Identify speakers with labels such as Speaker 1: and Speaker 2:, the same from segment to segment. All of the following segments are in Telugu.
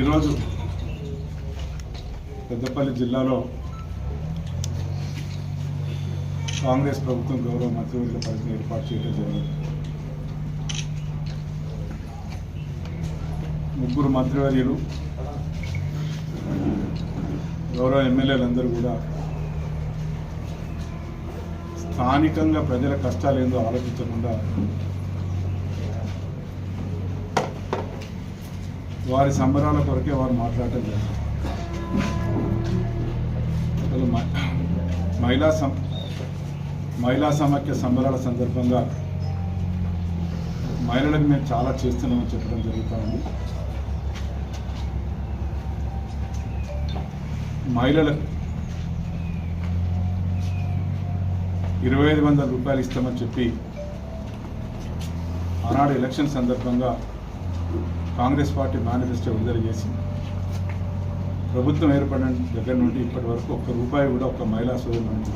Speaker 1: ఈరోజు పెద్దపల్లి జిల్లాలో కాంగ్రెస్ ప్రభుత్వం గౌరవ మంత్రివర్గ పరిధిని ఏర్పాటు చేయడం జరిగింది. ముగ్గురు మంత్రివర్యులు గౌరవ ఎమ్మెల్యేలందరూ కూడా స్థానికంగా ప్రజల కష్టాలు ఏందో ఆలోచించకుండా వారి సంబరాల కొరకే వారు మాట్లాడటం జరిగింది. అసలు మహిళా సం మహిళా సమాఖ్య సంబరాల సందర్భంగా మహిళలకు మేము చాలా చేస్తున్నామని చెప్పడం జరుగుతూ ఉంది. మహిళలకు ఇరవై ఐదు వందల రూపాయలు ఇస్తామని చెప్పి ఆనాడు ఎలక్షన్ సందర్భంగా కాంగ్రెస్ పార్టీ మేనిఫెస్టో విడుదల చేసి ప్రభుత్వం ఏర్పడిన దగ్గర నుండి ఇప్పటి వరకు ఒక్క రూపాయి కూడా ఒక మహిళా సోదరుల నుంచి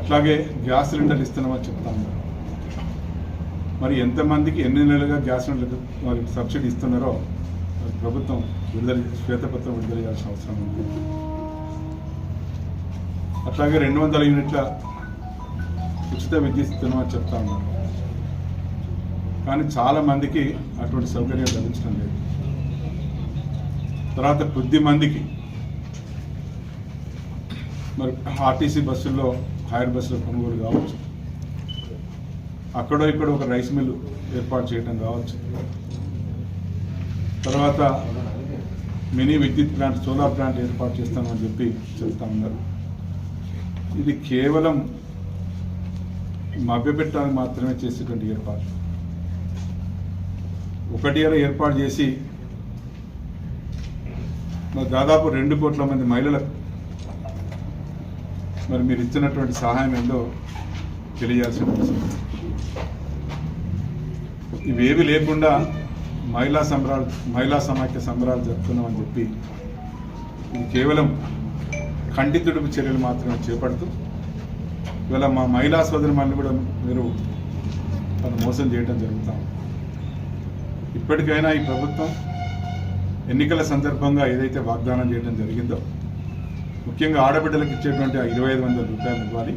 Speaker 1: అట్లాగే గ్యాస్ సిలిండర్లు ఇస్తున్నామని చెప్తా ఉన్నారు మరి ఎంతమందికి ఎన్ని నెలలుగా గ్యాస్ సిలిండర్ మరి సబ్సిడీ ఇస్తున్నారో ప్రభుత్వం విడుదల శ్వేతపత్రం విడుదల చేయాల్సిన అవసరం ఉంది. అట్లాగే రెండు వందల యూనిట్ల ఉచిత విద్యుత్ ఇస్తున్నామని చెప్తా ఉన్నారు. కానీ చాలా మందికి అటువంటి సౌకర్యం లభించడం లేదు. తర్వాత కొద్ది మందికి మరి ఆర్టీసీ బస్సుల్లో హైర్ బస్సులో కొనుగోలు కావచ్చు. అక్కడో ఇక్కడ ఒక రైస్ మిల్ ఏర్పాటు చేయడం కావచ్చు. తర్వాత మినీ విద్యుత్ ప్లాంట్ సోలార్ ప్లాంట్ ఏర్పాటు చేస్తామని చెప్పి చెప్తా ఉన్నారు. ఇది కేవలం మభ్యపెట్టడానికి మాత్రమే చేసేటువంటి ఏర్పాటు ఒకటి ఇయర్ ఏర్పాటు చేసి మరి దాదాపు రెండు కోట్ల మంది మహిళలకు మరి మీరు ఇచ్చినటువంటి సహాయం ఏందో తెలియాల్సిన ఉంది. ఇవేవి లేకుండా మహిళా సంబరాలు మహిళా సమాఖ్య సంబరాలు జరుపుతున్నామని చెప్పి ఇది కేవలం కంటి తుడుపు చర్యలు మాత్రమే చేపడుతూ ఇవాళ మా మహిళా సోదరి కూడా మీరు తను మోసం చేయడం జరుగుతాం ఇప్పటికైనా ఈ ప్రభుత్వం ఎన్నికల సందర్భంగా ఏదైతే వాగ్దానం చేయడం జరిగిందో ముఖ్యంగా ఆడబిడ్డలకు ఇచ్చేటువంటి ఆ ఇరవై ఐదు వందల రూపాయలు ఇవ్వాలి.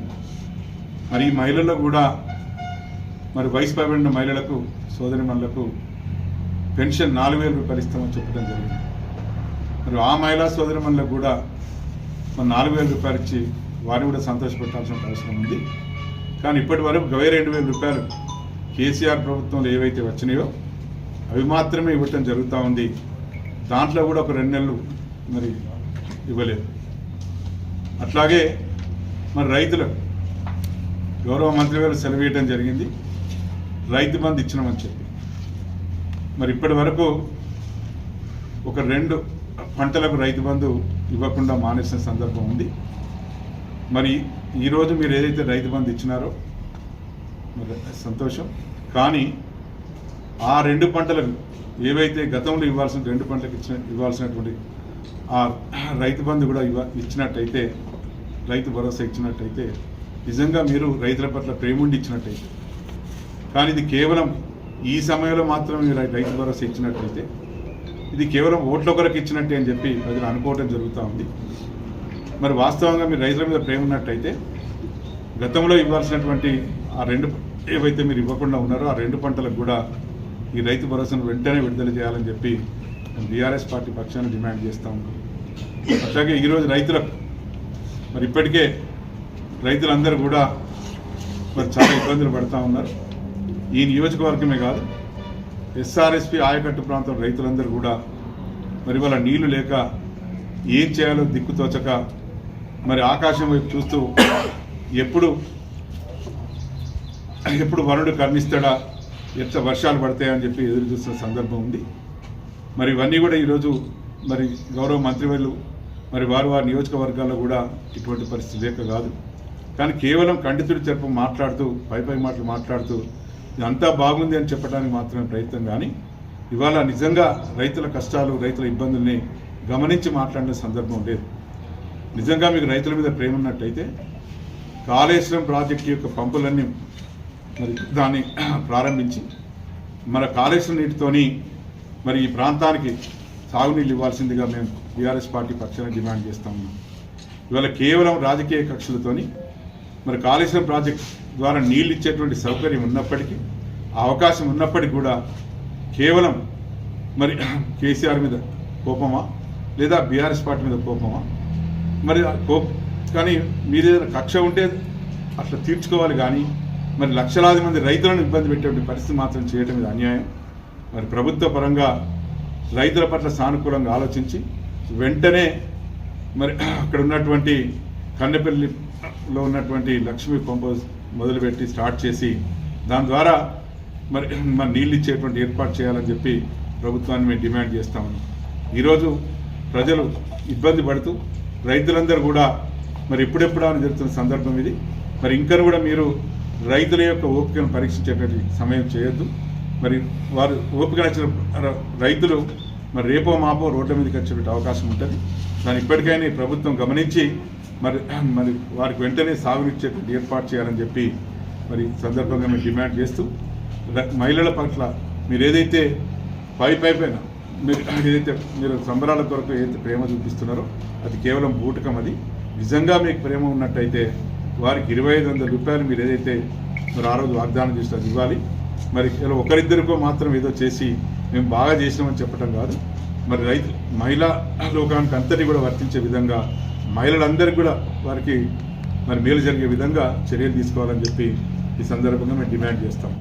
Speaker 1: మరి ఈ మహిళల్లో కూడా మరి వయసు పైబడిన మహిళలకు సోదరిమణులకు పెన్షన్ నాలుగు వేల రూపాయలు ఇస్తామని చెప్పడం జరిగింది. మరి ఆ మహిళా సోదరిమణులకు కూడా మరి నాలుగు వేల రూపాయలు ఇచ్చి వారిని కూడా సంతోషపెట్టాల్సిన అవసరం ఉంది. కానీ ఇప్పటి వరకు గవై రెండు వేల రూపాయలు కేసీఆర్ ప్రభుత్వంలో ఏవైతే వచ్చినాయో అవి మాత్రమే ఇవ్వటం జరుగుతూ ఉంది. దాంట్లో కూడా ఒక రెండు నెలలు మరి ఇవ్వలేదు. అట్లాగే మరి రైతులకు గౌరవ మంత్రి గారు సెలవేయడం జరిగింది. రైతు బంధు ఇచ్చినామని చెప్పి. మరి ఇప్పటి వరకు ఒక రెండు పంటలకు రైతు బంధు ఇవ్వకుండా మానేసిన సందర్భం ఉంది. మరి ఈరోజు మీరు ఏదైతే రైతు బంధు ఇచ్చినారో మరి సంతోషం. కానీ ఆ రెండు పంటలకు ఏవైతే గతంలో ఇవ్వాల్సిన రెండు పంటలకు ఇచ్చిన ఇవ్వాల్సినటువంటి ఆ రైతు బంధు కూడా ఇవ్వ ఇచ్చినట్టయితే రైతు భరోసా ఇచ్చినట్టయితే నిజంగా మీరు రైతుల పట్ల ప్రేముండి ఇచ్చినట్టయితే కానీ ఇది కేవలం ఈ సమయంలో మాత్రమే మీరు రైతు భరోసా ఇచ్చినట్టయితే ఇది కేవలం ఓట్ల కొరకు ఇచ్చినట్టే అని చెప్పి ప్రజలు అనుకోవడం జరుగుతూ ఉంది. మరి వాస్తవంగా మీరు రైతుల మీద ప్రేమ ఉన్నట్టయితే గతంలో ఇవ్వాల్సినటువంటి ఆ రెండు ఏవైతే మీరు ఇవ్వకుండా ఉన్నారో ఆ రెండు పంటలకు కూడా ఈ రైతు భరోసాను వెంటనే విడుదల చేయాలని చెప్పి బీఆర్ఎస్ పార్టీ పక్షాన్ని డిమాండ్ చేస్తూ ఉన్నాం. అట్లాగే ఈరోజు రైతులకు మరి ఇప్పటికే రైతులందరూ కూడా మరి చాలా ఇబ్బందులు పడుతూ ఉన్నారు. ఈ నియోజకవర్గమే కాదు ఎస్ఆర్ఎస్పి ఆయకట్టు ప్రాంతం రైతులందరూ కూడా మరి వాళ్ళ నీళ్ళు లేక ఏం చేయాలో దిక్కుతోచక మరి ఆకాశం వైపు చూస్తూ ఎప్పుడు ఎప్పుడు వరుడు కర్ణిస్తాడా ఎంత వర్షాలు పడతాయని చెప్పి ఎదురు చూస్తున్న సందర్భం ఉంది. మరి ఇవన్నీ కూడా ఈరోజు మరి గౌరవ మంత్రివర్యులు మరి వారు వారి నియోజకవర్గాల్లో కూడా ఇటువంటి పరిస్థితి లేక కాదు. కానీ కేవలం ఖండితుడి చెరుపు మాట్లాడుతూ పై పై మాటలు మాట్లాడుతూ ఇదంతా బాగుంది అని చెప్పడానికి మాత్రమే ప్రయత్నం కానీ ఇవాళ నిజంగా రైతుల కష్టాలు రైతుల ఇబ్బందుల్ని గమనించి మాట్లాడిన సందర్భం లేదు. నిజంగా మీకు రైతుల మీద ప్రేమ ఉన్నట్టయితే కాళేశ్వరం ప్రాజెక్టు యొక్క పంపులన్నీ మరి దాన్ని ప్రారంభించి మన కాళేశ్వర నీటితోని మరి ఈ ప్రాంతానికి సాగునీళ్ళు ఇవ్వాల్సిందిగా మేము బీఆర్ఎస్ పార్టీ పక్షాన డిమాండ్ చేస్తా ఉన్నాం. ఇవాళ కేవలం రాజకీయ కక్షలతోని మరి కాళేశ్వరం ప్రాజెక్ట్ ద్వారా నీళ్ళు ఇచ్చేటువంటి సౌకర్యం ఉన్నప్పటికీ ఆ అవకాశం ఉన్నప్పటికీ కూడా కేవలం మరి కేసీఆర్ మీద కోపమా లేదా బీఆర్ఎస్ పార్టీ మీద కోపమా? మరి ఆ కానీ మీరు ఏదైనా కక్ష ఉంటే అట్లా తీర్చుకోవాలి కానీ మరి లక్షలాది మంది రైతులను ఇబ్బంది పెట్టేటువంటి పరిస్థితి మాత్రం చేయటం ఇది అన్యాయం. మరి ప్రభుత్వ పరంగా రైతుల పట్ల సానుకూలంగా ఆలోచించి వెంటనే మరి అక్కడ ఉన్నటువంటి కన్నెపల్లిలో ఉన్నటువంటి లక్ష్మీ పంప్ మొదలుపెట్టి స్టార్ట్ చేసి దాని ద్వారా మరి మరి నీళ్ళు ఇచ్చేటువంటి ఏర్పాటు చేయాలని చెప్పి ప్రభుత్వాన్ని మేము డిమాండ్ చేస్తామని ఈరోజు ప్రజలు ఇబ్బంది పడుతూ రైతులందరూ కూడా మరి ఎప్పుడెప్పుడు అని జరుగుతున్న సందర్భం ఇది. మరి ఇంకా కూడా మీరు రైతుల యొక్క ఓపికను పరీక్షించేటువంటి సమయం చేయొద్దు. మరి వారు ఓపిక నచ్చిన రైతులు మరి రేపో మాపో రోడ్ల మీదకి వచ్చేటువంటి అవకాశం ఉంటుంది. దాన్ని ఇప్పటికైనా ప్రభుత్వం గమనించి మరి మరి వారికి వెంటనే సాగునిచ్చేటువంటి ఏర్పాటు చేయాలని చెప్పి మరి సందర్భంగా మేము డిమాండ్ చేస్తూ మహిళల పట్ల మీరు ఏదైతే పై పై పైన మీరు ఏదైతే మీరు సంబరాల కొరకు ఏదైతే ప్రేమ చూపిస్తున్నారో అది కేవలం బూటకం అది. నిజంగా మీకు ప్రేమ ఉన్నట్టయితే వారికి ఇరవై ఐదు వందల రూపాయలు మీరు ఏదైతే మరి ఆ రోజు వాగ్దానం చేస్తే అది ఇవ్వాలి. మరి ఇలా ఒకరిద్దరికో మాత్రం ఏదో చేసి మేము బాగా చేసినామని చెప్పడం కాదు. మరి రైతు మహిళా లోకానికి అంతటి కూడా వర్తించే విధంగా మహిళలందరికీ కూడా వారికి మరి మేలు జరిగే విధంగా చర్యలు తీసుకోవాలని చెప్పి ఈ సందర్భంగా మేము డిమాండ్ చేస్తాం.